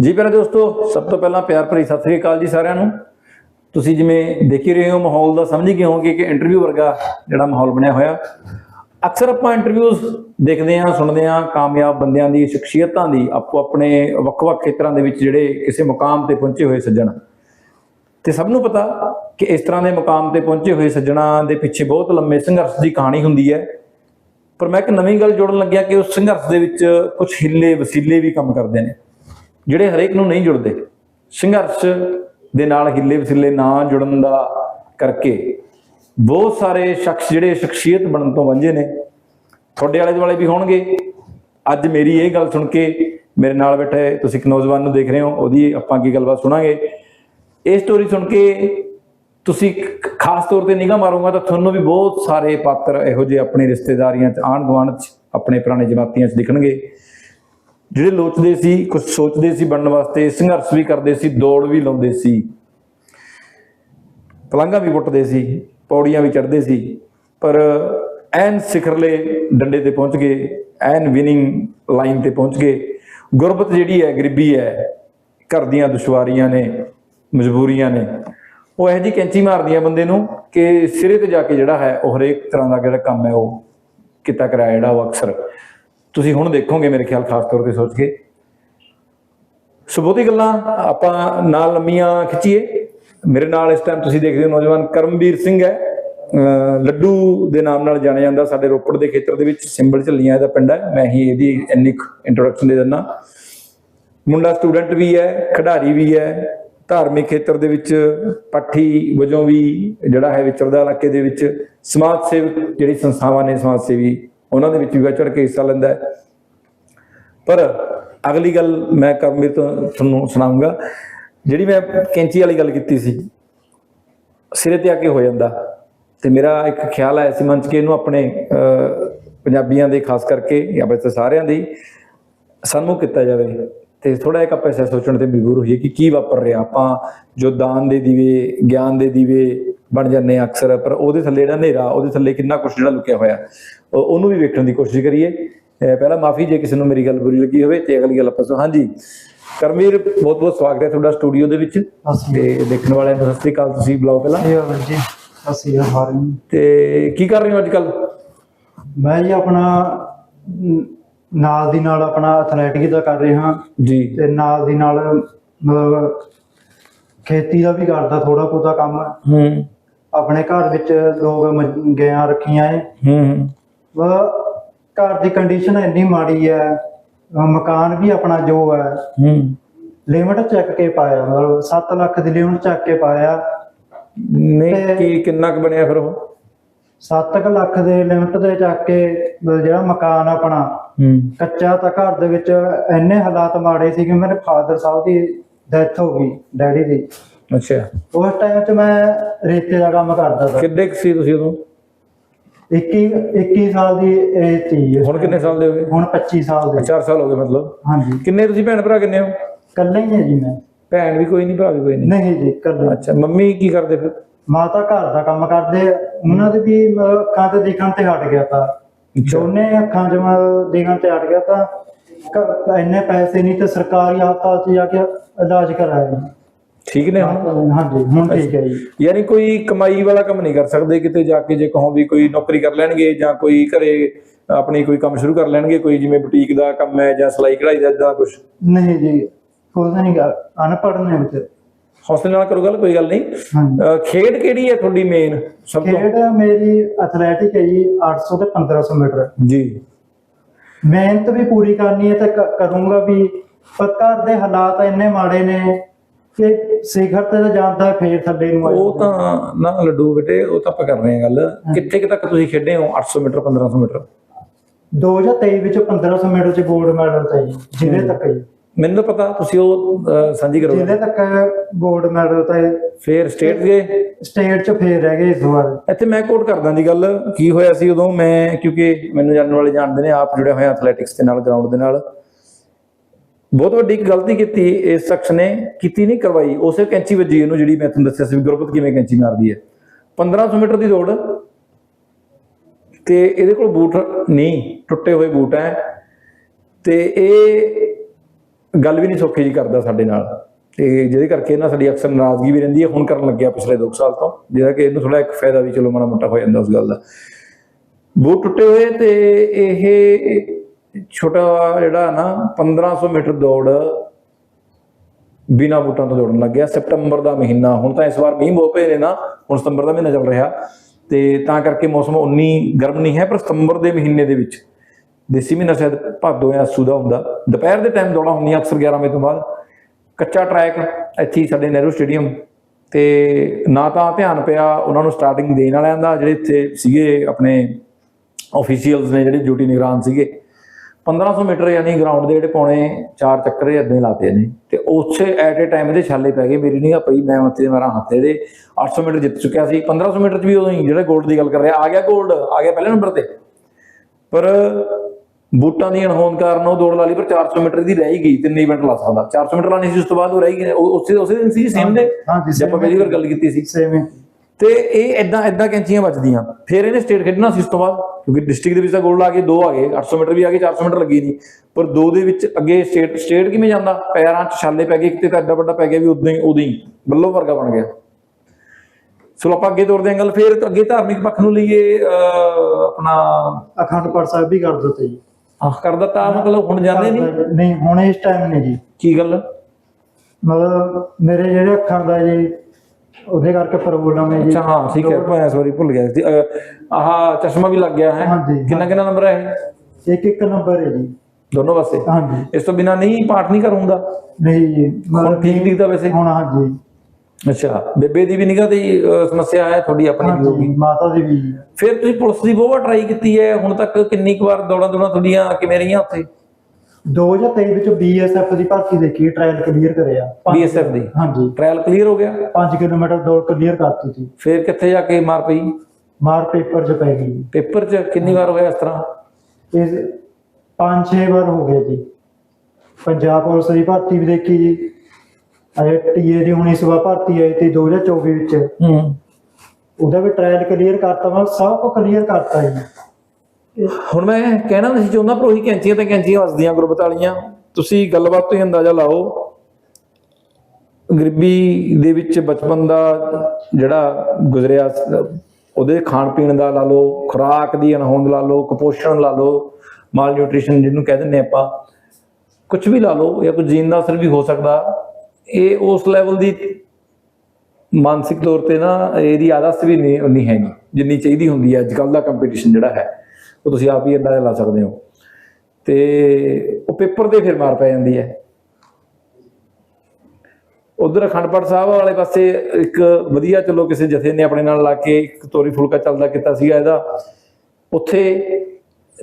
ਜੀ ਪਿਆਰੇ ਦੋਸਤੋ, ਸਭ ਤੋਂ ਪਹਿਲਾਂ ਪਿਆਰ ਭਰੀ ਸਤਿ ਸ੍ਰੀ ਅਕਾਲ ਜੀ ਸਾਰਿਆਂ ਨੂੰ। ਤੁਸੀਂ ਜਿਵੇਂ ਦੇਖ ਰਹੇ ਹੋ, ਮਾਹੌਲ ਦਾ ਸਮਝ ਹੀ ਗਏ ਹੋਵੋਗੇ ਕਿ ਇੰਟਰਵਿਊ ਵਰਗਾ ਜਿਹੜਾ ਮਾਹੌਲ ਬਣਿਆ ਹੋਇਆ। ਅਕਸਰ ਆਪਾਂ ਇੰਟਰਵਿਊਜ਼ ਦੇਖਦੇ ਹਾਂ, ਸੁਣਦੇ ਹਾਂ, ਕਾਮਯਾਬ ਬੰਦਿਆਂ ਦੀ, ਸ਼ਖਸੀਅਤਾਂ ਦੀ, ਆਪੋ ਆਪਣੇ ਵੱਖ-ਵੱਖ ਖੇਤਰਾਂ ਦੇ ਵਿੱਚ ਜਿਹੜੇ ਕਿਸੇ ਮੁਕਾਮ ਤੇ ਪਹੁੰਚੇ ਹੋਏ ਸੱਜਣ। ਤੇ ਸਭ ਨੂੰ ਪਤਾ ਕਿ ਇਸ ਤਰ੍ਹਾਂ ਦੇ ਮੁਕਾਮ ਤੇ ਪਹੁੰਚੇ ਹੋਏ ਸੱਜਣਾ ਦੇ ਪਿੱਛੇ ਬਹੁਤ ਲੰਮੇ ਸੰਘਰਸ਼ ਦੀ ਕਹਾਣੀ ਹੁੰਦੀ ਹੈ। ਪਰ ਮੈਂ ਇੱਕ ਨਵੀਂ ਗੱਲ ਜੋੜਨ ਲੱਗਿਆ ਕਿ ਉਸ ਸੰਘਰਸ਼ ਦੇ ਵਿੱਚ ਕੁਝ ਹਿੱਲੇ ਵਸੀਲੇ ਵੀ ਕੰਮ ਕਰਦੇ ਨੇ। ਜਿਹੜੇ ਹਰੇਕ ਨੂੰ ਨਹੀਂ ਜੁੜਦੇ, ਸੰਘਰਸ਼ ਦੇ ਨਾਲ ਹਿੱਲੇ ਵਸੀਲੇ ਨਾ ਜੁੜਨ ਦਾ ਕਰਕੇ ਬਹੁਤ ਸਾਰੇ ਸ਼ਖਸ ਜਿਹੜੇ ਸ਼ਖਸੀਅਤ ਬਣਨ ਤੋਂ ਵਾਂਝੇ ਨੇ। ਤੁਹਾਡੇ ਆਲੇ ਦੁਆਲੇ ਵੀ ਹੋਣਗੇ। ਅੱਜ ਮੇਰੀ ਇਹ ਗੱਲ ਸੁਣ ਕੇ ਮੇਰੇ ਨਾਲ ਬੈਠੇ ਤੁਸੀਂ ਇੱਕ ਨੌਜਵਾਨ ਨੂੰ ਦੇਖ ਰਹੇ ਹੋ, ਉਹਦੀ ਆਪਾਂ ਕੀ ਗੱਲਬਾਤ ਸੁਣਾਂਗੇ। ਇਹ ਸਟੋਰੀ ਸੁਣ ਕੇ ਤੁਸੀਂ ਖਾਸ ਤੌਰ ਤੇ ਨਿਗਾਹ ਮਾਰੂਗਾ ਤਾਂ ਤੁਹਾਨੂੰ ਵੀ ਬਹੁਤ ਸਾਰੇ ਪਾਤਰ ਇਹੋ ਜਿਹੇ ਆਪਣੇ ਰਿਸ਼ਤੇਦਾਰੀਆਂ ਚ ਆਂਢ ਗੁਆਂਢ ਚ, ਆਪਣੇ ਪੁਰਾਣੇ ਜਮਾਤੀਆਂ ਚ ਦਿਖਣਗੇ। ਜਿਹੜੇ ਲੋਚਦੇ ਸੀ ਕੁਝ ਸੋਚਦੇ ਸੀ ਬਣਨ ਵਾਸਤੇ, ਸੰਘਰਸ਼ ਵੀ ਕਰਦੇ ਸੀ, ਦੌੜ ਵੀ ਲਾਉਂਦੇ ਸੀ। ਪਲੰਘਾਂ ਵੀ ਪੁੱਟਦੇ ਸੀ, ਪੌੜੀਆਂ ਵੀ ਚੜ੍ਹਦੇ ਸੀ, ਪਰ ਐਨ ਸਿਖਰਲੇ ਡੰਡੇ ਤੇ ਪਹੁੰਚ ਗਏ, ਐਨ ਵਿਨਿੰਗ ਲਾਈਨ ਤੇ ਪਹੁੰਚ ਗਏ। ਗੁਰਬਤ ਜਿਹੜੀ ਹੈ, ਗਰੀਬੀ ਹੈ, ਘਰ ਦੀਆਂ ਦੁਸ਼ਵਾਰੀਆਂ ਨੇ, ਮਜਬੂਰੀਆਂ ਨੇ, ਉਹ ਇਹੋ ਜਿਹੀ ਕੈਂਚੀ ਮਾਰਦੀਆਂ ਬੰਦੇ ਨੂੰ ਕਿ ਸਿਰੇ ਤੇ ਜਾ ਕੇ ਜਿਹੜਾ ਹੈ, ਉਹ ਹਰੇਕ ਤਰ੍ਹਾਂ ਦਾ ਜਿਹੜਾ ਕੰਮ ਹੈ, ਉਹ ਕੀਤਾ ਕਰਾਇਆ ਜਿਹੜਾ ਉਹ ਅਕਸਰ। ਤੁਸੀਂ ਹੁਣ ਦੇਖੋਗੇ ਮੇਰੇ ਖਿਆਲ ਖਾਸ ਤੌਰ ਤੇ ਸੋਚ ਕੇ। ਸੋ ਬਹੁਤੀ ਗੱਲਾਂ ਆਪਾਂ ਨਾਲ ਲੰਮੀਆਂ ਖਿੱਚੀਏ। ਮੇਰੇ ਨਾਲ ਇਸ ਟਾਈਮ ਤੁਸੀਂ ਦੇਖਦੇ ਹੋ ਨੌਜਵਾਨ ਕਰਮਵੀਰ ਸਿੰਘ ਹੈ। ਲੱਡੂ ਦੇ ਨਾਮ ਨਾਲ ਜਾਣਿਆ ਜਾਂਦਾ ਸਾਡੇ ਰੋਪੜ ਦੇ ਖੇਤਰ ਦੇ ਵਿੱਚ। ਸਿੰਬਲ ਝੱਲੀਆਂ ਇਹਦਾ ਪਿੰਡ ਹੈ। ਮੈਂ ਹੀ ਇਹਦੀ ਇੰਨੀ ਇੰਟਰੋਡਕਸ਼ਨ ਦੇ ਦਿੰਦਾ। ਮੁੰਡਾ ਸਟੂਡੈਂਟ ਵੀ ਹੈ, ਖਿਡਾਰੀ ਵੀ ਹੈ। ਧਾਰਮਿਕ ਖੇਤਰ ਦੇ ਵਿੱਚ ਪਾਠੀ ਵਜੋਂ ਵੀ ਜਿਹੜਾ ਹੈ ਵਿਚਰਦਾ ਇਲਾਕੇ ਦੇ ਵਿੱਚ। ਸਮਾਜ ਸੇਵਕ ਜਿਹੜੀ ਸੰਸਥਾਵਾਂ ਨੇ ਸਮਾਜ ਸੇਵੀ ਉਹਨਾਂ ਦੇ ਵਿੱਚ ਵੀ ਵੱਧ ਕੇ ਹਿੱਸਾ ਲੈਂਦਾ ਹੈ। ਪਰ ਅਗਲੀ ਗੱਲ ਮੈਂ ਕਰਮਵੀਰ ਤੋਂ ਤੁਹਾਨੂੰ ਸੁਣਾਉਂਗਾ ਜਿਹੜੀ ਮੈਂ ਕੈਂਚੀ ਵਾਲੀ ਗੱਲ ਕੀਤੀ ਸੀ ਸਿਰੇ ਤੇ ਆ ਕੇ ਹੋ ਜਾਂਦਾ। ਤੇ ਮੇਰਾ ਇੱਕ ਖਿਆਲ ਆਇਆ ਸੀ ਮਨ ਚ ਕਿ ਇਹਨੂੰ ਆਪਣੇ ਅਹ, ਪੰਜਾਬੀਆਂ ਦੇ ਖਾਸ ਕਰਕੇ ਜਾਂ ਵੈਸੇ ਸਾਰਿਆਂ ਦੇ ਹੀ ਸਨਮੁਖ ਕੀਤਾ ਜਾਵੇ। ਤੇ ਥੋੜਾ ਜਿਹਾ ਆਪਾਂ ਐਸਾ ਸੋਚਣ ਤੇ ਮਜਬੂਰ ਹੋਈਏ ਕਿ ਕੀ ਵਾਪਰ ਰਿਹਾ। ਆਪਾਂ ਜੋ ਦਾਨ ਦੇ ਦੀਵੇ ਗਿਆਨ ਦੇ ਦੀਵੇ ਬਣ ਜਾਂਦੇ ਆ ਅਕਸਰ ਪਰ ਉਹਦੇ ਥੱਲੇ ਜਿਹੜਾ ਹਨੇਰਾ ਉਹਦੇ ਥੱਲੇ ਕਿੰਨਾ ਕੁਝ ਜਿਹੜਾ ਲੁਕਿਆ ਹੋਇਆ। ਉਹ- ਉਹਨੂੰ ਵੀ ਵੇਖਣ ਦੀ ਕੋਸ਼ਿਸ਼ ਕਰੀਏ। ਪਹਿਲਾਂ ਮਾਫੀ ਜੇ ਕਿਸੇ ਨੂੰ ਮੇਰੀ ਗੱਲ ਬੁਰੀ ਲੱਗੀ ਹੋਵੇ ਤੇ ਅਗਲੀ ਗੱਲ ਆਪਾਂ ਸੋ ਹਾਂਜੀ। ਕਰਮੀਰ ਬਹੁਤ ਬਹੁਤ ਸਵਾਗਤ ਹੈ ਤੁਹਾਡਾ ਸਟੂਡੀਓ ਦੇ ਵਿੱਚ। ਤੇ ਦੇਖਣ ਵਾਲਿਆਂ ਨੂੰ ਸਤਿ ਸ੍ਰੀ ਅਕਾਲ ਤੁਸੀਂ ਬੁਲਾਓ ਪਹਿਲਾਂ। ਜੀ। ਅਸੀਂ ਹਾਰਨ ਤੇ ਕੀ ਕਰ ਰਹੇ ਹੋ ਅੱਜ ਕੱਲ ਮੈਂ ਜੀ ਆਪਣਾ ਨਾਲ ਦੀ ਨਾਲ ਆਪਣਾ ਐਥਲੈਟਿਕ ਦਾ ਕਰ ਰਿਹਾ। ਜੀ। ਤੇ ਨਾਲ ਦੀ ਨਾਲ ਮਤਲਬ ਖੇਤੀ ਦਾ ਵੀ ਕਰਦਾ ਥੋੜਾ ਬਹੁਤਾ ਕੰਮ। ਹੂੰ। ਆਪਣੇ ਘਰ ਵਿੱਚ ਲੋਕ ਗਾਂ ਰੱਖੀਆਂ ਏ। ਹੂੰ ਵਾ ਘਰ ਦੀ ਕੰਡੀਸ਼ਨ ਇੰਨੀ ਮਾੜੀ ਹੈ ਮਕਾਨ ਵੀ ਆਪਣਾ ਜੋ ਹੈ ਹੂੰ। ਲਿਮਟ ਚੱਕ ਕੇ ਪਾਇਆ ਮਤਲਬ 7 ਲੱਖ ਦੀ ਲਿਮਟ ਚੱਕ ਕੇ ਪਾਇਆ। ਨਹੀਂ ਕੀ ਕਿੰਨਾ ਕੁ ਬਣਿਆ ਫਿਰ ਉਹ? 7 ਲੱਖ ਦੇ ਲਿਮਟ ਦੇ ਚੱਕ ਕੇ ਜਿਹੜਾ ਮਕਾਨ ਆਪਣਾ ਹੂੰ। ਕੱਚਾ ਤਾਂ ਘਰ ਦੇ ਵਿੱਚ ਇੰਨੇ ਹਾਲਾਤ ਮਾੜੇ ਸੀ ਕਿ ਮੇਰੇ ਫਾਦਰ ਸਾਹਿਬ ਦੀ ਡੈਥ ਹੋ ਗਈ ਡੈਡੀ ਦੀ। ਅੱਛਾ। ਉਸ ਟਾਈਮ 'ਚ ਮੈਂ ਰੇਤੇ ਦਾ ਕੰਮ ਕਰਦਾ ਸੀ। ਕਿੱਡੇ ਕੁ ਸੀ ਤੁਸੀਂ ਉਦੋਂ? 21 21 ਸਾਲ ਦੀ ਏਜ ਸੀ ਹੁਣ ਕਿੰਨੇ ਸਾਲ ਦੇ ਹੋ ਗਏ? ਹੁਣ 25 ਸਾਲ ਦੇ। 4 ਸਾਲ ਹੋ ਗਏ ਮਤਲਬ। ਹਾਂਜੀ। ਕਿੰਨੇ ਤੁਸੀਂ ਭੈਣ ਭਰਾ ਕਿੰਨੇ ਹੋ? ਇਕੱਲੇ ਹੀ ਹੈ ਜੀ ਮੈਂ। ਭੈਣ ਵੀ ਕੋਈ ਨਹੀਂ ਭਰਾ ਵੀ ਕੋਈ ਨਹੀਂ। ਨਹੀਂ ਜੀ ਇਕੱਲੇ। ਅੱਛਾ ਮੰਮੀ ਕੀ ਕਰਦੇ ਫਿਰ? ਮਾਤਾ ਘਰ ਦਾ ਕੰਮ ਕਰਦੇ ਆ। ਉਹਨਾਂ ਦੇ ਵੀ ਅੱਖਾਂ ਤੇ ਦੇਖਣ ਤੇ ਹਟ ਗਿਆ ਤਾਂ। ਦੋਨੇ ਅੱਖਾਂ ਮਤਲਬ ਦੇਖਣ ਤੇ ਹਟ ਗਿਆ ਤਾਂ। ਇੰਨੇ ਪੈਸੇ ਨਹੀਂ ਤੇ ਸਰਕਾਰੀ ਹਸਪਤਾਲ 'ਚ ਜਾ ਕੇ ਇਲਾਜ ਕਰਾਇਆ ਠੀਕ ਨੇ ਹੁਣ? ਹਾਂਜੀ ਹੁਣ ਠੀਕ ਹੈ ਜੀ। ਯਾਨੀ ਕੋਈ ਕਮਾਈ ਵਾਲਾ ਕੰਮ ਨਹੀਂ ਕਰ ਸਕਦੇ ਕਿਤੇ ਜਾ ਕੇ ਜੇ ਕਹੋ ਵੀ ਕੋਈ ਨੌਕਰੀ ਕਰ ਲੈਣਗੇ ਜਾਂ ਕੋਈ ਘਰੇ ਆਪਣੀ ਕੋਈ ਕੰਮ ਸ਼ੁਰੂ ਕਰ ਲੈਣਗੇ ਕੋਈ ਜਿਵੇਂ ਬੁਟੀਕ ਦਾ ਕੰਮ ਹੈ ਜਾਂ ਸਿਲਾਈ ਕਢਾਈ ਦਾ ਇਦਾਂ ਕੁਝ ਨਹੀਂ ਜੀ ਕੁਝ ਨਹੀਂ ਕਰ ਅਨਪੜ੍ਹ ਨੇ ਵਿੱਚ। ਹੌਸਲੇ ਨਾਲ ਕਰੋ ਗੱਲ ਕੋਈ ਗੱਲ ਨਹੀਂ। ਖੇਡ ਕਿਹੜੀ ਹੈ ਤੁਹਾਡੀ ਮੇਨ ਸਭ ਤੋਂ? ਖੇਡ ਮੇਰੀ ਐਥਲੈਟਿਕ ਹੈ ਜੀ 800 ਤੇ 1500 ਮੀਟਰ। ਜੀ। ਮਿਹਨਤ ਵੀ ਪੂਰੀ ਕਰਨੀ ਹੈ ਤੇ ਕਰੂੰਗਾ ਵੀ ਪਰ ਘਰ ਦੇ ਹਾਲਾਤ ਇੰਨੇ ਮਾੜੇ ਨੇ ਕਿ ਸਿਖਰ ਤੇ ਜਾਂਦਾ ਫੇਰ ਥੱਲੇ ਨੂੰ ਆ ਉਹ ਤਾਂ ਨਾ ਲੱਡੂ ਬੇਟੇ ਉਹ ਤਾਂ ਆਪਾਂ ਕਰ ਰਹੇ ਹਾਂ। ਗੱਲ ਕਿੱਥੇ ਕਿ ਤੱਕ ਤੁਸੀਂ ਖੇਡੇ ਹੋ? 800 ਮੀਟਰ 1500 ਮੀਟਰ? 2023 ਵਿੱਚ 1500 ਮੀਟਰ ਚ ਗੋਲਡ ਮੈਡਲ ਤਾਂ ਜੀ ਤੱਕ ਜੀ। ਮੈਨੂੰ ਪਤਾ ਤੁਸੀਂ ਉਹ ਸਾਂਝੀ ਕਰੋ ਜ਼ਿਲ੍ਹੇ ਤੱਕ ਗੋਲਡ ਮੈਡਲ ਤਾਂ ਫਿਰ ਸਟੇਟ ਗਏ? ਸਟੇਟ ਚ ਫੇਰ ਰਹਿ ਗਏ ਇਸ ਵਾਰ। ਇੱਥੇ ਮੈਂ ਕੋਟ ਕਰਦਾ ਦੀ ਗੱਲ ਕੀ ਹੋਇਆ ਸੀ ਉਦੋਂ? ਮੈਂ ਕਿਉਂਕਿ ਮੈਨੂੰ ਜਾਣਨ ਵਾਲੇ ਜਾਣਦੇ ਨੇ ਆਪ ਜੁੜਿਆ ਹੋਇਆ ਐਥਲੈਟਿਕਸ ਦੇ ਨਾਲ ਗਰਾਊਂਡ ਦੇ ਨਾਲ। ਬਹੁਤ ਵੱਡੀ ਗਲਤੀ ਕੀਤੀ ਇਸ ਸ਼ਖਸ ਨੇ, ਕੀਤੀ ਨਹੀਂ, ਕਰਵਾਈ। ਉਸੇ ਕੈਂਚੀ ਵੱਜੀ ਇਹਨੂੰ ਜਿਹੜੀ ਮੈਂ ਤੁਹਾਨੂੰ ਦੱਸਿਆ ਸੀ ਵੀ ਕਿਵੇਂ ਕੈਂਚੀ ਮਾਰਦੀ ਹੈ। 1500 ਮੀਟਰ ਦੀ ਦੌੜ ਤੇ ਇਹਦੇ ਕੋਲ ਬੂਟ ਨਹੀਂ, ਟੁੱਟੇ ਹੋਏ ਬੂਟ ਹੈ। ਤੇ ਇਹ ਗੱਲ ਵੀ ਨਹੀਂ ਸੌਖੀ ਜੀ ਕਰਦਾ ਸਾਡੇ ਨਾਲ। ਤੇ ਜਿਹਦੇ ਕਰਕੇ ਨਾ ਸਾਡੀ ਅਕਸਰ ਨਾਰਾਜ਼ਗੀ ਵੀ ਰਹਿੰਦੀ ਹੈ ਹੁਣ ਕਰਨ ਲੱਗਿਆ ਪਿਛਲੇ 2 ਸਾਲ ਤੋਂ। ਜਿਹਦਾ ਕਿ ਇਹਨੂੰ ਥੋੜਾ ਇੱਕ ਫਾਇਦਾ ਵੀ ਚਲੋ ਮਾੜਾ ਮੋਟਾ ਹੋ ਜਾਂਦਾ ਉਸ ਗੱਲ ਦਾ। ਬੂਟ ਟੁੱਟੇ ਹੋਏ ਤੇ ਇਹ ਛੋਟਾ ਜਿਹੜਾ ਨਾ 1500 ਮੀਟਰ ਦੌੜ ਬਿਨਾ ਬੂਟਾਂ ਤੋਂ ਦੌੜਨ ਲੱਗਿਆ। ਸਪਟੰਬਰ ਦਾ ਮਹੀਨਾ, ਹੁਣ ਤਾਂ ਇਸ ਵਾਰ ਮੀਂਹ ਬਹੁਤ ਪਏ ਨੇ ਨਾ, ਹੁਣ ਸਤੰਬਰ ਦਾ ਮਹੀਨਾ ਚੱਲ ਰਿਹਾ। ਤੇ ਤਾਂ ਕਰਕੇ ਮੌਸਮ ਉਨੀ ਗਰਮ ਨਹੀਂ ਹੈ, ਪਰ ਸਤੰਬਰ ਦੇ ਮਹੀਨੇ ਦੇ ਵਿੱਚ ਦੇਸੀ ਮਹੀਨਾ ਸ਼ਾਇਦ ਭਾਦੋ ਜਾਂ ਸੂਦਾ ਹੁੰਦਾ। ਦੁਪਹਿਰ ਦੇ ਟਾਈਮ ਦੌੜਾਂ ਹੁੰਦੀਆਂ ਅਕਸਰ 11 ਵਜੇ ਤੋਂ ਬਾਅਦ। ਕੱਚਾ ਟਰੈਕ ਇੱਥੇ ਸਾਡੇ ਨਹਿਰੂ ਸਟੇਡੀਅਮ ਤੇ ਨਾ ਤਾਂ ਧਿਆਨ ਪਿਆ ਉਹਨਾਂ ਨੂੰ ਸਟਾਰਟਿੰਗ ਦੇਣ ਵਾਲਿਆਂ ਦਾ, ਜਿਹੜੇ ਇੱਥੇ ਸੀਗੇ ਆਪਣੇ ਆਫੀਸ਼ੀਅਲਸ ਨੇ, ਜਿਹੜੇ ਡਿਊਟੀ ਨਿਗਰਾਨ ਸੀਗੇ। 1500 ਮੀਟਰ ਯਾਨੀ ਗਰਾਊਂਡ ਦੇ ਜਿਹੜੇ ਪੌਣੇ ਚਾਰ ਚੱਕਰ ਇਦਾਂ ਹੀ ਲਾਤੇ ਨੇ। ਤੇ ਉਸੇ ਐਟ ਏ ਟਾਈਮ ਦੇ ਛਾਲੇ ਪੈ ਗਏ। ਮੇਰੀ ਨਿਗਾਹ ਪਈ ਮੈਂ ਉੱਥੇ ਮੇਰਾ ਹੱਥੇ ਦੇ 800 ਮੀਟਰ ਜਿੱਤ ਚੁੱਕਿਆ ਸੀ। 1500 ਮੀਟਰ ਚ ਵੀ ਉਦੋਂ ਹੀ ਜਿਹੜਾ 골ਡ ਦੀ ਗੱਲ ਕਰ ਰਿਹਾ ਆ ਗਿਆ 골ਡ ਆ ਗਿਆ ਪਹਿਲੇ ਨੰਬਰ ਤੇ। ਪਰ ਬੂਟਾਂ ਦੀ ਅਣਹੋਂਦ ਕਾਰਨ ਉਹ ਦੌੜ ਲਾ ਲਈ ਪਰ 400 ਮੀਟਰ ਦੀ ਰਹਿ ਹੀ ਗਈ ਤਿੰਨ ਇਵੈਂਟ ਲਾ ਸਕਦਾ। 400 ਮੀਟਰ ਲਾਣੀ ਸੀ ਉਸ ਤੋਂ ਬਾਅਦ ਉਹ ਰਹਿ ਗਈ ਉਸੇ ਉਸੇ ਦਿਨ ਸੀ ਸੇਮ ਦੇ ਜੇ ਆਪਾਂ ਪਹਿਲੀ ਵਾਰ ਗੱਲ ਕੀਤੀ ਸੀ। ਸੇਮ ਤੇ ਇਹ ਇਦਾਂ ਇਦਾਂ ਕੈਂਚੀਆਂ ਵੱਜਦੀਆਂ। ਫਿਰ ਇਹਨੇ ਸਟੇਟ ਖੇਡਣਾ ਸੀ ਉਸ ਤੋਂ ਬਾਅਦ ਕਿਉਂਕਿ ਡਿਸਟ੍ਰਿਕਟ ਦੇ ਵਿੱਚ ਤਾਂ ਗੋਲ ਆ ਗਏ ਦੋ ਆ ਗਏ 800 ਮੀਟਰ ਵੀ ਆ ਗਏ 400 ਮੀਟਰ ਲੱਗੀ ਨਹੀਂ। ਪਰ ਦੋ ਦੇ ਵਿੱਚ ਅੱਗੇ ਸਟੇਟ ਸਟੇਟ ਕਿਵੇਂ ਜਾਂਦਾ? ਪੈਰਾਂ 'ਚ ਛਾਲੇ ਪੈ ਗਏ ਕਿਤੇ ਤਾਂ ਐਡਾ ਵੱਡਾ ਪੈ ਗਿਆ ਵੀ ਉਦੋਂ ਹੀ ਉਦੋਂ ਹੀ ਬੱਲੋ ਵਰਗਾ ਬਣ ਗਿਆ। ਸੋ ਆਪਾਂ ਅੱਗੇ ਤੋਰਦੇ ਹਾਂ ਗੱਲ ਫਿਰ ਅੱਗੇ ਧਾਰਮਿਕ ਪੱਖ ਨੂੰ ਲਈਏ ਆਪਣਾ ਅਖੰਡ ਪਾਠ ਸਾਹਿਬ ਵੀ ਕਰ ਦਿੱਤੇ ਜੀ। ਆਹ ਕਰ ਦਿੱਤਾ ਮਤਲਬ ਹੁਣ ਜਾਂਦੇ ਨਹੀਂ? ਨਹੀਂ ਹੁਣ ਇਸ ਟਾਈਮ ਨਹੀਂ ਜੀ। ਕੀ ਗੱਲ? ਮਤਲਬ ਮੇਰੇ ਜਿਹੜੇ ਅੱਖਾਂ ਦਾ ਜੀ ਉਹਦੇ ਕਰਕੇ ਪ੍ਰੋਬਲਮ ਹੈ ਜੀ ਅੱਛਾ ਹਾਂ ਠੀਕ ਹੈ ਮੈਂ ਸੌਰੀ ਭੁੱਲ ਗਿਆ ਸੀ। ਆਹ ਚਸ਼ਮਾ ਵੀ ਲੱਗ ਗਿਆ ਹੈ। ਹਾਂਜੀ, ਕਿੰਨਾ ਕਿੰਨਾ ਨੰਬਰ ਹੈ ਇਹ? ਇੱਕ ਇੱਕ ਨੰਬਰ ਹੈ ਜੀ। ਦੋਨੋਂ ਪਾਸੇ? ਹਾਂਜੀ। ਇਸ ਤੋਂ ਬਿਨਾ ਨਹੀਂ ਪਾਠ ਨਹੀਂ ਕਰੂੰਗਾ ਨਹੀਂ ਜੀ ਹੁਣ ਠੀਕ ਦਿਖਦਾ ਵੈਸੇ? ਹੁਣ ਹਾਂਜੀ। ਅੱਛਾ ਬੇਬੇ ਦੀ ਵੀ ਨਿਗਾਹ ਦੀ ਸਮੱਸਿਆ ਹੈ ਤੁਹਾਡੀ ਆਪਣੀ ਵੀ ਹੋਗੀ ਹਾਂਜੀ ਮਾਤਾ ਦੀ ਵੀ। ਫਿਰ ਤੁਸੀਂ ਪੁਲਿਸ ਦੀ ਬਹੁਤ ਟਰਾਈ ਕੀਤੀ ਹੈ ਹੁਣ ਤੱਕ ਕਿੰਨੀ ਕੁ ਵਾਰ ਦੌੜਾਂ ਦੌੜਾਂ ਤੁਹਾਡੀਆਂ ਕਿਵੇਂ ਰਹੀਆਂ ਉੱਥੇ? 2023 ਵਿੱਚ ਬੀਐਸਐਫ ਦੀ ਭਰਤੀ ਦੇਖੀ ਟ੍ਰਾਇਲ ਕਲੀਅਰ ਕਰਿਆ। ਬੀਐਸਐਫ ਦੀ? ਹਾਂਜੀ। ਟ੍ਰਾਇਲ ਕਲੀਅਰ ਹੋ ਗਿਆ? 5 ਕਿਲੋਮੀਟਰ ਦੌੜ ਕਲੀਅਰ ਕਰਤੀ ਸੀ। ਫਿਰ ਕਿੱਥੇ ਜਾ ਕੇ ਮਾਰ ਪਈ? ਮਾਰ ਪੇਪਰ 'ਚ ਪੈ ਗਈ। ਪੇਪਰ 'ਚ ਕਿੰਨੀ ਵਾਰ ਹੋਇਆ ਇਸ ਤਰ੍ਹਾਂ? ਇਹ ਪੰਜ ਛੇ ਵਾਰ ਹੋ ਗਿਆ ਜੀ। ਪੰਜਾਬ ਪੁਲਿਸ ਦੀ ਭਰਤੀ ਵੀ ਦੇਖੀ ਜੀ। ਅਜੇ ਟੀਏ ਦੀ ਹੁਣ ਇਸ ਵਾਰ ਭਰਤੀ ਆਈ ਤੇ 2024 ਵਿੱਚ। ਹੂੰ। ਉਹਦਾ ਵੀ ਟ੍ਰਾਇਲ ਕਲੀਅਰ ਕਰਤਾ ਮੈਂ ਸਭ ਕੁ ਕਲੀਅਰ ਕਰਤਾ ਜੀ। ਹੁਣ ਮੈਂ ਕਹਿਣਾ ਨਹੀਂ ਚਾਹੁੰਦਾ ਪਰ ਉਹੀ ਕੈਂਚੀਆਂ ਤੇ ਕੈਂਚੀਆਂ ਵੱਜਦੀਆਂ ਗੁਰਬਤ ਵਾਲੀਆਂ, ਤੁਸੀਂ ਗੱਲਬਾਤ ਤੋਂ ਹੀ ਅੰਦਾਜ਼ਾ ਲਾਓ। ਗਰੀਬੀ ਦੇ ਵਿੱਚ ਬਚਪਨ ਦਾ ਜਿਹੜਾ ਗੁਜ਼ਰਿਆ ਉਹਦੇ ਖਾਣ ਪੀਣ ਦਾ ਲਾ ਲਓ, ਖੁਰਾਕ ਦੀ ਅਣਹੋਂਦ ਲਾ ਲਓ, ਕੁਪੋਸ਼ਣ ਲਾ ਲਓ ਮਾਲ ਨਿਊਟ੍ਰੀਸ਼ਨ ਜਿਹਨੂੰ ਕਹਿ ਦਿੰਦੇ ਆਪਾਂ ਕੁਝ ਵੀ ਲਾ ਲਓ, ਜਾਂ ਕੋਈ ਜੀਨ ਦਾ ਅਸਰ ਵੀ ਹੋ ਸਕਦਾ। ਇਹ ਉਸ ਲੈਵਲ ਦੀ ਮਾਨਸਿਕ ਤੌਰ ਤੇ ਨਾ, ਇਹਦੀ ਆਦਤ ਵੀ ਨਹੀਂ ਉਨੀ ਹੈ ਜਿੰਨੀ ਚਾਹੀਦੀ ਹੁੰਦੀ ਹੈ। ਅੱਜ ਕੱਲ ਦਾ ਕੰਪੀਟੀਸ਼ਨ ਜਿਹੜਾ ਹੈ ਉਹ ਤੁਸੀਂ ਆਪ ਹੀ ਅੰਦਾਜ਼ਾ ਲਾ ਸਕਦੇ ਹੋ। ਤੇ ਉਹ ਪੇਪਰ ਤੇ ਫਿਰ ਮਾਰ ਪੈ ਜਾਂਦੀ ਹੈ। ਉਧਰ ਅਖੰਡ ਪਾਠ ਸਾਹਿਬ ਵਾਲੇ ਪਾਸੇ ਇੱਕ ਵਧੀਆ ਚਲੋ ਕਿਸੇ ਜਥੇ ਨੇ ਆਪਣੇ ਨਾਲ ਲਾ ਕੇ ਇੱਕ ਤੋਰੀ ਫੁਲਕਾ ਚੱਲਦਾ ਕੀਤਾ ਸੀਗਾ ਇਹਦਾ। ਉੱਥੇ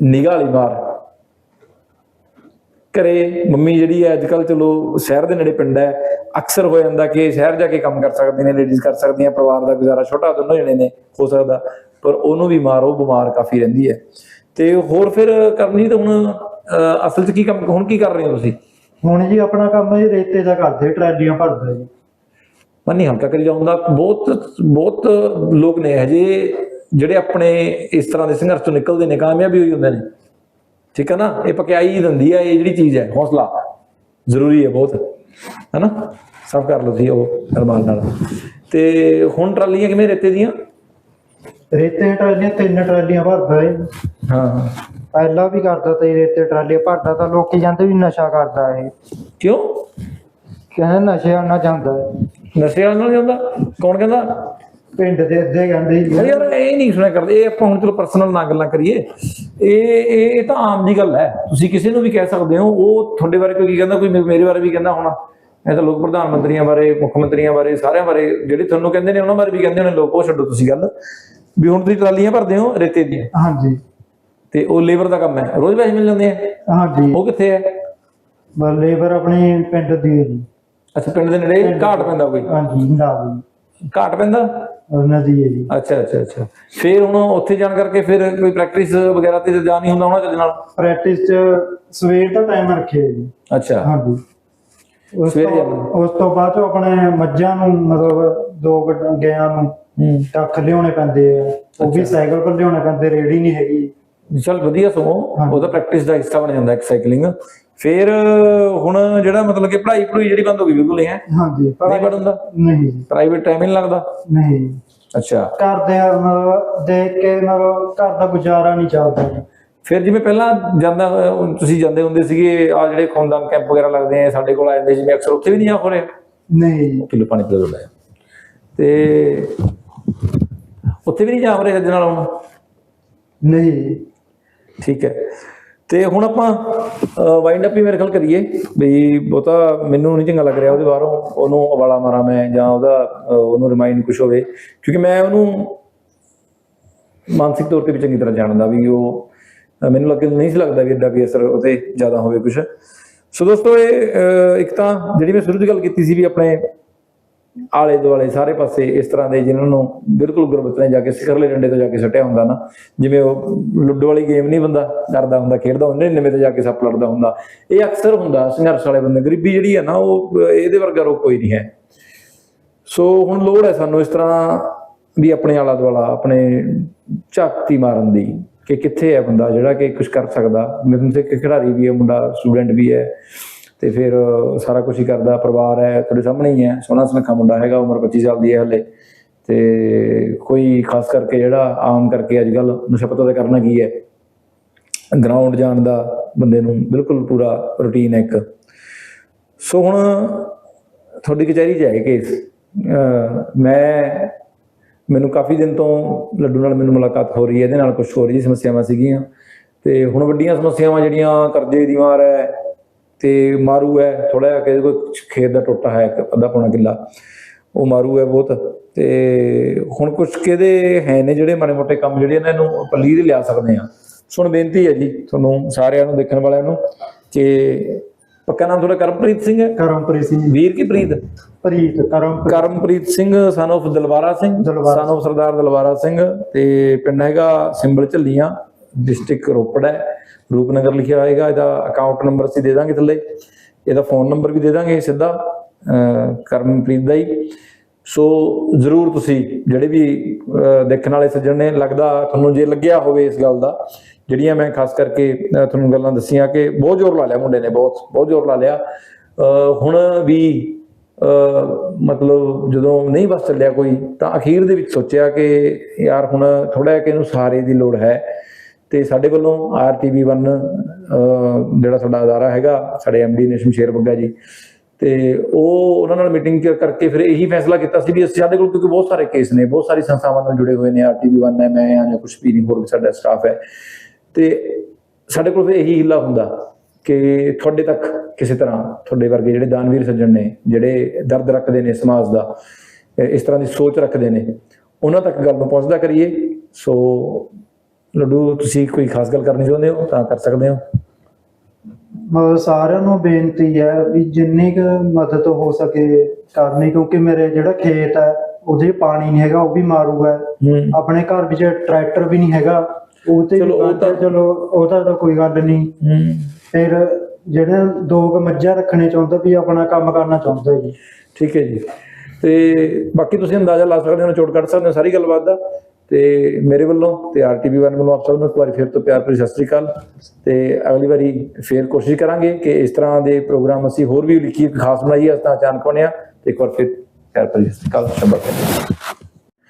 ਨਿਗਾਹ ਵਾਲੀ ਮਾਰ। ਘਰੇ ਮੰਮੀ ਜਿਹੜੀ ਹੈ ਅੱਜ ਕੱਲ ਚਲੋ ਸ਼ਹਿਰ ਦੇ ਨੇੜੇ ਪਿੰਡ ਹੈ। ਅਕਸਰ ਹੋ ਜਾਂਦਾ ਕਿ ਸ਼ਹਿਰ ਜਾ ਕੇ ਕੰਮ ਕਰ ਸਕਦੇ ਨੇ ਲੇਡੀਜ਼ ਕਰ ਸਕਦੀਆਂ, ਪਰਿਵਾਰ ਦਾ ਗੁਜ਼ਾਰਾ ਛੋਟਾ, ਦੋਨੋਂ ਜਣੇ ਨੇ, ਹੋ ਸਕਦਾ। ਪਰ ਉਹਨੂੰ ਵੀ ਮਾਰ ਉਹ ਬਿਮਾਰ ਕਾਫੀ ਰਹਿੰਦੀ ਹੈ। ਤੇ ਹੋਰ ਫਿਰ ਕਰਨੀ ਤਾਂ ਹੁਣ ਅਸਲ 'ਚ ਕੀ ਕੰਮ ਹੁਣ ਕੀ ਕਰ ਰਹੇ ਹੋ ਤੁਸੀਂ? ਹੁਣ ਜੀ ਆਪਣਾ ਕੰਮ ਜੀ ਰੇਤੇ ਦਾ ਕਰਦੇ ਟਰਾਲੀਆਂ ਭਰਦਾ ਜੀ। ਮੰਨੀ ਹਲਕਾ ਕਰੀ ਜਾਊਂਗਾ ਬਹੁਤ ਬਹੁਤ ਲੋਕ ਨੇ ਹਜੇ ਜਿਹੜੇ ਆਪਣੇ ਇਸ ਤਰ੍ਹਾਂ ਦੇ ਸੰਘਰਸ਼ ਤੋਂ ਨਿਕਲਦੇ ਨੇ ਕਾਮਯਾਬੀ ਹੋਈ ਹੁੰਦੇ ਨੇ। ਠੀਕ ਹੈ ਨਾ? ਇਹ ਪਕਿਆਈ ਹੀ ਦਿੰਦੀ ਹੈ ਇਹ ਜਿਹੜੀ ਚੀਜ਼ ਹੈ ਹੌਸਲਾ। ਜ਼ਰੂਰੀ ਹੈ ਬਹੁਤ ਹੈਨਾ ਸਭ ਕਰ ਲਓ ਤੁਸੀਂ ਉਹ ਅਰਮਾਨ ਨਾਲ। ਤੇ ਹੁਣ ਟਰਾਲੀਆਂ ਕਿਵੇਂ ਰੇਤੇ ਦੀਆਂ? ਰੇਤੇ ਟਰਾਲੀਆਂ ਤਿੰਨ ਟਰਾਲੀਆਂ ਭਰਦਾ ਜੀ ਹਾਂ। ਪਹਿਲਾਂ ਵੀ ਕਰਦਾ ਤੇ ਰੇਤੇ ਟਰਾਲੀਆਂ ਭਰਦਾ ਤਾਂ ਲੋਕੀ ਜਾਂਦੇ ਵੀ ਨਸ਼ਾ ਕਰਦਾ ਇਹ। ਕਿਉਂ? ਕਹਿੰਦੇ ਨਸ਼ੇ ਨਾਲ ਜਾਂਦਾ ਹੈ। ਨਸ਼ੇ ਵਾਲ ਨਾਲ ਜਾਂਦਾ? ਕੌਣ ਕਹਿੰਦਾ? ਪਿੰਡ ਦੇ ਅੱਧੇ ਕਹਿੰਦੇ ਅਰੇ ਯਾਰ ਇਹ ਨਹੀਂ ਸੁਣਿਆ ਕਰਦੇ। ਇਹ ਆਪਾਂ ਹੁਣ ਚਲੋ ਪਰਸਨਲ ਨਾ ਗੱਲਾਂ ਕਰੀਏ। ਇਹ ਇਹ ਇਹ ਤਾਂ ਆਮ ਜੀ ਗੱਲ ਹੈ। ਤੁਸੀਂ ਕਿਸੇ ਨੂੰ ਵੀ ਕਹਿ ਸਕਦੇ ਹੋ ਉਹ ਤੁਹਾਡੇ ਬਾਰੇ ਕੋਈ ਕੀ ਕਹਿੰਦਾ? ਕੋਈ ਮੇ- ਮੇਰੇ ਬਾਰੇ ਵੀ ਕਹਿੰਦਾ ਹੋਣਾ। ਇਹ ਤਾਂ ਲੋਕ ਪ੍ਰਧਾਨ ਮੰਤਰੀਆਂ ਬਾਰੇ ਮੁੱਖ ਮੰਤਰੀਆਂ ਬਾਰੇ ਸਾਰਿਆਂ ਬਾਰੇ ਜਿਹੜੇ ਤੁਹਾਨੂੰ ਕਹਿੰਦੇ ਨੇ ਉਹਨਾਂ ਬਾਰੇ ਵੀ ਕਹਿੰਦੇ ਹੋਣੇ ਲੋਕ ਉਹ ਛੱਡੋ ਤੁਸੀਂ ਗੱਲ। ਵੀ ਹੁਣ ਤੁਸੀਂ ਟਰਾਲੀਆਂ ਭਰਦੇ ਹੋ ਰੇਤੇ ਦੀਆਂ? ਹਾਂਜੀ। ਤੇ ਉਹ ਲੇਬਰ ਦਾ ਕੰਮ ਹੈ। ਰੋਜ਼ ਪੈਸੇ ਮਿਲ ਜਾਂਦੇ ਆ? ਹਾਂਜੀ। ਉਹ ਕਿੱਥੇ ਹੈ? ਬਸ ਲੇਬਰ ਆਪਣੇ ਪਿੰਡ ਦੀ ਹੈ ਜੀ। ਅੱਛਾ ਪਿੰਡ ਦੇ ਨੇੜੇ ਘਾਟ ਪੈਂਦਾ ਕੋਈ? ਹਾਂਜੀ ਨਾ ਜੀ। ਘਾਟ ਪੈਂਦਾ? ਉਹਨਾਂ ਦੀ ਹੈ ਜੀ। ਅੱਛਾ ਅੱਛਾ ਅੱਛਾ। ਫਿਰ ਹੁਣ ਉੱਥੇ ਜਾਣ ਕਰਕੇ ਫਿਰ ਕੋਈ ਪ੍ਰੈਕਟਿਸ ਵਗੈਰਾ ਤੇ ਜਾ ਨਹੀਂ ਹੁੰਦਾ ਹੋਣਾ ਚੱਜ ਨਾਲ? ਪ੍ਰੈਕਟਿਸ ਚ ਸਵੇਰ ਦਾ ਟਾਈਮ ਰੱਖਿਆ ਜੀ। ਅੱਛਾ। ਹਾਂਜੀ। ਉਸ ਤੋਂ। ਉਸ ਤੋਂ ਬਾਅਦ ਆਪਣੇ ਮੱਝਾਂ ਨੂੰ ਮਤਲਬ ਦੋ ਗੱਡ- ਗਾਇਆਂ ਨੂੰ ਹੂੰ। ਕੱਖ ਲਿਆਉਣੇ ਪੈਂਦੇ ਆ। ਉਹ ਵੀ ਸਾਈਕਲ ਪਰ ਲਿਆਉਣੇ ਪੈਂਦੇ ਰੇੜੀ ਨਹੀਂ ਹੈਗੀ। ਚਲ ਵਧੀਆ ਸੋ ਉਹਦਾ ਪ੍ਰੈਕਟਿਸ ਦਾ ਹਿੱਸਾ ਬਣ ਜਾਂਦਾ ਇੱਕ ਸਾਈਕਲਿੰਗ ਫਿਰ ਹੁਣ ਜਿਹੜਾ ਮਤਲਬ ਕਿ ਪੜ੍ਹਾਈ ਪੜੂਈ ਜਿਹੜੀ ਬੰਦ ਹੋ ਗਈ ਬਿਲਕੁਲ ਹੀ ਹੈ ਹਾਂਜੀ ਨਹੀਂ ਪਰ ਪੜ੍ਹਨ ਦਾ? ਨਹੀਂ। ਪ੍ਰਾਈਵੇਟ ਟਾਈਮ ਨਹੀਂ ਲੱਗਦਾ? ਨਹੀਂ। ਅੱਛਾ। ਘਰ ਦੇ ਮਤਲਬ ਦੇਖ ਕੇ ਮਤਲਬ ਘਰ ਦਾ ਗੁਜ਼ਾਰਾ ਨਹੀਂ ਚੱਲਦਾ। ਫਿਰ ਜਿਵੇਂ ਪਹਿਲਾਂ ਜਾਂਦਾ ਤੁਸੀਂ ਜਾਂਦੇ ਹੁੰਦੇ ਸੀਗੇ ਆ ਜਿਹੜੇ ਖੂਨਦਾਨ ਕੈਂਪ ਵਗੈਰਾ ਲੱਗਦੇ ਆ ਸਾਡੇ ਕੋਲ ਆ ਜਾਂਦੇ ਜਿਵੇਂ ਅਕਸਰ ਉੱਥੇ ਵੀ ਨਹੀਂ ਆ ਹੋ ਰਹੇ? ਨਹੀਂ। ਕਿਲੋ ਪਾਣੀ ਪਿਲਾ ਤੇ ਉੱਥੇ ਵੀ ਨਹੀਂ ਜਾ ਰਹੇ ਨਾਲ ਨਹੀਂ। ਠੀਕ ਹੈ। ਤੇ ਹੁਣ ਆਪਾਂ ਵਾਈਂਡ ਅਪ ਹੀ ਮੇਰੇ ਖਿਆਲ ਕਰੀਏ। ਵੀ ਬਹੁਤਾ ਮੈਨੂੰ ਨਹੀਂ ਚੰਗਾ ਲੱਗ ਰਿਹਾ ਉਹਦੇ ਬਾਹਰੋਂ। ਉਹਨੂੰ ਉਬਾਲਾ ਮਾਰਾਂ ਮੈਂ ਜਾਂ ਉਹਦਾ ਉਹਨੂੰ ਰਿਮਾਈਂਡ ਕੁਝ ਹੋਵੇ। ਕਿਉਂਕਿ ਮੈਂ ਉਹਨੂੰ ਮਾਨਸਿਕ ਤੌਰ ਤੇ ਵੀ ਚੰਗੀ ਤਰ੍ਹਾਂ ਜਾਣਦਾ ਵੀ ਉਹ ਮੈਨੂੰ ਲੱਗ ਨਹੀਂ ਲੱਗਦਾ ਵੀ ਐਡਾ ਵੀ ਅਸਰ ਉਹਤੇ ਜ਼ਿਆਦਾ ਹੋਵੇ ਕੁਝ ਸੋ ਦੋਸਤੋ ਇਹ ਇੱਕ ਤਾਂ ਜਿਹੜੀ ਮੈਂ ਸ਼ੁਰੂ ਦੀ ਗੱਲ ਕੀਤੀ ਸੀ ਵੀ ਆਪਣੇ ਆਲੇ ਦੁਆਲੇ ਸਾਰੇ ਪਾਸੇ ਇਸ ਤਰ੍ਹਾਂ ਦੇ ਜਿਨ੍ਹਾਂ ਨੂੰ ਬਿਲਕੁਲ ਗੁਰਬਤ ਨੇ ਜਾ ਕੇ ਸਿਖਰਲੇ ਡੰਡੇ ਤੋਂ ਜਾ ਕੇ ਸੱਟਿਆ ਹੁੰਦਾ ਨਾ, ਜਿਵੇਂ ਉਹ ਲੁੱਡੋ ਵਾਲੀ ਗੇਮ ਨਹੀਂ ਬੰਦਾ ਕਰਦਾ ਹੁੰਦਾ, ਖੇਡਦਾ ਹੁੰਦਾ ਨਿਵੇਂ ਤੇ ਜਾ ਕੇ ਸੱਪ ਲੜਦਾ ਹੁੰਦਾ। ਇਹ ਅਕਸਰ ਹੁੰਦਾ, ਸੰਘਰਸ਼ ਵਾਲੇ ਬੰਦੇ, ਗਰੀਬੀ ਜਿਹੜੀ ਹੈ ਨਾ, ਉਹ ਇਹਦੇ ਵਰਗਾ ਰੋਗ ਕੋਈ ਨਹੀਂ ਹੈ। ਸੋ ਹੁਣ ਲੋੜ ਹੈ ਸਾਨੂੰ ਇਸ ਤਰ੍ਹਾਂ ਵੀ ਆਪਣੇ ਆਲਾ ਦੁਆਲਾ ਆਪਣੇ ਝਾਕਤੀ ਮਾਰਨ ਦੀ, ਕਿ ਕਿੱਥੇ ਹੈ ਬੰਦਾ ਜਿਹੜਾ ਕਿ ਕੁਝ ਕਰ ਸਕਦਾ। ਮੇਰੇ ਤੇ ਖਿਡਾਰੀ ਵੀ ਹੈ, ਮੁੰਡਾ ਸਟੂਡੈਂਟ ਵੀ ਹੈ। ਤੇ ਫਿਰ ਸਾਰਾ ਕੁਝ ਹੀ ਕਰਦਾ, ਪਰਿਵਾਰ ਹੈ, ਤੁਹਾਡੇ ਸਾਹਮਣੇ ਹੀ ਹੈ, ਸੋਹਣਾ ਸੁਨੱਖਾ ਮੁੰਡਾ ਹੈਗਾ, ਉਮਰ 25 ਸਾਲ ਦੀ ਹੈ ਹਲੇ। ਤੇ ਕੋਈ ਖਾਸ ਕਰਕੇ ਜਿਹੜਾ ਆਮ ਕਰਕੇ ਅੱਜ ਕੱਲ ਨਸ਼ਾ ਪਤਾ ਦਾ ਕਰਨਾ ਕੀ ਹੈ? ਗਰਾਊਂਡ ਜਾਣ ਦਾ ਬੰਦੇ ਨੂੰ ਬਿਲਕੁਲ ਪੂਰਾ ਰੁਟੀਨ ਹੈ ਇੱਕ। ਸੋ ਹੁਣ ਤੁਹਾਡੀ ਕਚਹਿਰੀ 'ਚ ਹੈ ਕੇਸ ਮੈਂ, ਮੈਨੂੰ ਕਾਫੀ ਦਿਨ ਤੋਂ ਲੱਡੂ ਨਾਲ ਮੈਨੂੰ ਮੁਲਾਕਾਤ ਹੋ ਰਹੀ ਹੈ, ਇਹਦੇ ਨਾਲ ਕੁਝ ਹੋਰ ਰਹੀ ਸਮੱਸਿਆਵਾਂ ਸੀਗੀਆਂ। ਤੇ ਹੁਣ ਵੱਡੀਆਂ ਸਮੱਸਿਆਵਾਂ ਜਿਹੜੀਆਂ ਕਰਜ਼ੇ ਦੀ ਮਾਰ ਹੈ ਤੇ ਮਾਰੂ ਹੈ ਥੋੜਾ ਜਿਹਾ ਕਿਸੇ ਕੋਈ ਖੇਤ ਦਾ ਟੁੱਟਾ ਹੈ ਅੱਧਾ ਪੌਣਾ ਕਿੱਲਾ। ਉਹ ਮਾਰੂ ਹੈ ਬਹੁਤ। ਤੇ ਹੁਣ ਕੁਝ ਕਿਹਦੇ ਹੈ ਨੇ ਜਿਹੜੇ ਮਾੜੇ ਮੋਟੇ ਕੰਮ ਜਿਹੜੇ ਇਹਨਾਂ ਨੂੰ ਪੱਲੀ ਦੇ ਲਿਆ ਸਕਦੇ ਆ ਸੁਣ ਬੇਨਤੀ ਹੈ ਜੀ ਤੁਹਾਨੂੰ ਸਾਰਿਆਂ ਨੂੰ ਦੇਖਣ ਵਾਲਿਆਂ ਨੂੰ ਕਿ ਪੱਕਾ ਨਾਮ ਤੁਹਾਡਾ ਕਰਮਪ੍ਰੀਤ ਸਿੰਘ ਹੈ? ਕਰਮਪ੍ਰੀਤ ਸਿੰਘ ਵੀਰ ਕੀ Preet? Preet Karam Karampreet Singh son of ਦਲਵਾਰਾ Singh son of ਸਰਦਾਰ ਦਲਵਾਰਾ ਸਿੰਘ ਤੇ ਪਿੰਡ ਹੈਗਾ ਸਿੰਬਲ ਝੱਲੀਆਂ। ਡਿਸਟ੍ਰਿਕਟ ਰੋਪੜ ਹੈ। ਰੂਪਨਗਰ ਲਿਖਿਆ ਹੋਏਗਾ, ਇਹਦਾ ਅਕਾਊਂਟ ਨੰਬਰ ਅਸੀਂ ਦੇ ਦਾਂਗੇ ਥੱਲੇ। ਇਹਦਾ ਫੋਨ ਨੰਬਰ ਵੀ ਦੇ ਦਾਂਗੇ ਸਿੱਧਾ, ਅਹ, ਕਰਮਪ੍ਰੀਤ ਦਾ ਹੀ। ਸੋ ਜ਼ਰੂਰ ਤੁਸੀਂ ਜਿਹੜੇ ਵੀ ਦੇਖਣ ਵਾਲੇ ਸੱਜਣ ਨੇ, ਲੱਗਦਾ ਤੁਹਾਨੂੰ ਜੇ ਲੱਗਿਆ ਹੋਵੇ ਇਸ ਗੱਲ ਦਾ, ਜਿਹੜੀਆਂ ਮੈਂ ਖਾਸ ਕਰਕੇ ਤੁਹਾਨੂੰ ਗੱਲਾਂ ਦੱਸੀਆਂ ਕਿ ਬਹੁਤ ਜ਼ੋਰ ਲਾ ਲਿਆ ਮੁੰਡੇ ਨੇ, ਬਹੁਤ ਬਹੁਤ ਜ਼ੋਰ ਲਾ ਲਿਆ। ਹੁਣ ਵੀ ਮਤਲਬ ਜਦੋਂ ਨਹੀਂ ਬਸ ਚੱਲਿਆ ਕੋਈ, ਤਾਂ ਅਖੀਰ ਦੇ ਵਿੱਚ ਸੋਚਿਆ ਕਿ ਯਾਰ ਹੁਣ ਥੋੜਾ ਜਿਹਾ ਕਿ ਇਹਨੂੰ ਸਹਾਰੇ ਦੀ ਲੋੜ ਹੈ। ਤੇ ਸਾਡੇ ਵੱਲੋਂ ਆਰਟੀਵੀ1 ਜਿਹੜਾ ਸਾਡਾ ਅਦਾਰਾ ਹੈਗਾ, ਸਾਡੇ ਐਮਡੀ ਨੇ ਸ਼ਮਸ਼ੇਰ ਬੱਗਾ ਜੀ, ਤੇ ਉਹ ਉਹਨਾਂ ਨਾਲ ਮੀਟਿੰਗ ਕਰਕੇ ਫਿਰ ਇਹੀ ਫੈਸਲਾ ਕੀਤਾ ਸੀ ਵੀ ਅਸੀਂ ਸਾਡੇ ਕੋਲ ਕਿਉਂਕਿ ਬਹੁਤ ਸਾਰੇ ਕੇਸ ਨੇ, ਬਹੁਤ ਸਾਰੀ ਸੰਸਥਾਵਾਂ ਨਾਲ ਜੁੜੇ ਹੋਏ ਨੇ ਆਰਟੀਵੀ1 ਹੈ, ਮੈਂ ਆ ਜਾਂ ਕੁਝ ਵੀ ਨਹੀਂ, ਹੋਰ ਵੀ ਸਾਡਾ ਸਟਾਫ ਹੈ। ਤੇ ਸਾਡੇ ਕੋਲ ਫਿਰ ਇਹੀ ਹਿੱਲਾ ਹੁੰਦਾ ਕਿ ਤੁਹਾਡੇ ਤੱਕ ਕਿਸੇ ਤਰ੍ਹਾਂ ਤੁਹਾਡੇ ਵਰਗੇ ਜਿਹੜੇ ਦਾਨਵੀਰ ਸੱਜਣ ਨੇ, ਜਿਹੜੇ ਦਰਦ ਰੱਖਦੇ ਨੇ ਸਮਾਜ ਦਾ, ਇਸ ਤਰ੍ਹਾਂ ਦੀ ਸੋਚ ਰੱਖਦੇ ਨੇ, ਉਹਨਾਂ ਤੱਕ ਗੱਲ ਨੂੰ ਪਹੁੰਚਦਾ ਕਰੀਏ। ਸੋ ਲੱਡੂ ਤੁਸੀਂ ਕੋਈ ਖਾਸ ਗੱਲ ਕਰਨੀ ਚਾਹੁੰਦੇ ਹੋ ਤਾਂ ਕਰ ਸਕਦੇ ਹੋ। ਮਤਲਬ ਸਾਰਿਆਂ ਨੂੰ ਬੇਨਤੀ ਹੈ ਵੀ ਜਿੰਨੀ ਕੁ ਮਦਦ ਹੋ ਸਕੇ ਕਰਨੀ ਕਿਉਂਕਿ ਮੇਰੇ ਜਿਹੜਾ ਖੇਤ ਹੈ ਉਹਦੇ ਪਾਣੀ ਨਹੀਂ ਹੈਗਾ ਉਹ ਵੀ ਮਾਰੂ ਹੈ। ਹੂੰ ਆਪਣੇ ਘਰ ਵਿੱਚ ਟਰੈਕਟਰ ਵੀ ਨਹੀਂ ਹੈਗਾ ਉਹ ਤੇ ਚਲੋ, ਉਹ ਤਾਂ- ਚਲੋ ਉਹਦਾ ਤਾਂ ਕੋਈ ਗੱਲ ਨਹੀਂ। ਹੂੰ। ਫਿਰ ਜਿਹੜੇ ਦੋ ਕੁ ਮੱਝਾਂ ਰੱਖਣੇ ਚਾਹੁੰਦਾ ਵੀ ਆਪਣਾ ਕੰਮ ਕਰਨਾ ਚਾਹੁੰਦਾ ਜੀ। ਠੀਕ ਹੈ ਜੀ। ਤੇ ਬਾਕੀ ਤੁਸੀਂ ਅੰਦਾਜ਼ਾ ਲਾ ਸਕਦੇ ਹੋ ਨਿਚੋੜ ਕੱਢ ਸਕਦੇ ਹੋ ਸਾਰੀ ਗੱਲਬਾਤ ਦਾ। ਤੇ ਮੇਰੇ ਵੱਲੋਂ ਤੇ ਆਰਟੀਵੀ1 ਵੱਲੋਂ ਆਪ ਸਭ ਨੂੰ ਇੱਕ ਵਾਰੀ ਫਿਰ ਤੋਂ ਪਿਆਰ ਭਰੀ ਸਤਿ ਸ੍ਰੀ ਅਕਾਲ। ਤੇ ਅਗਲੀ ਵਾਰੀ ਫੇਰ ਕੋਸ਼ਿਸ਼ ਕਰਾਂਗੇ ਕਿ ਇਸ ਤਰ੍ਹਾਂ ਦੇ ਪ੍ਰੋਗਰਾਮ ਅਸੀਂ ਹੋਰ ਵੀ ਲਿਖੀ, ਖਾਸ ਬਣਾਈਏ ਇਸ ਤਰ੍ਹਾਂ ਅਚਾਨਕ ਬਣਿਆ ਤੇ ਇੱਕ ਵਾਰ ਫਿਰ ਪਿਆਰ ਭਰੀ ਸਤਿ ਸ੍ਰੀ ਅਕਾਲ, ਸ਼ਬਦ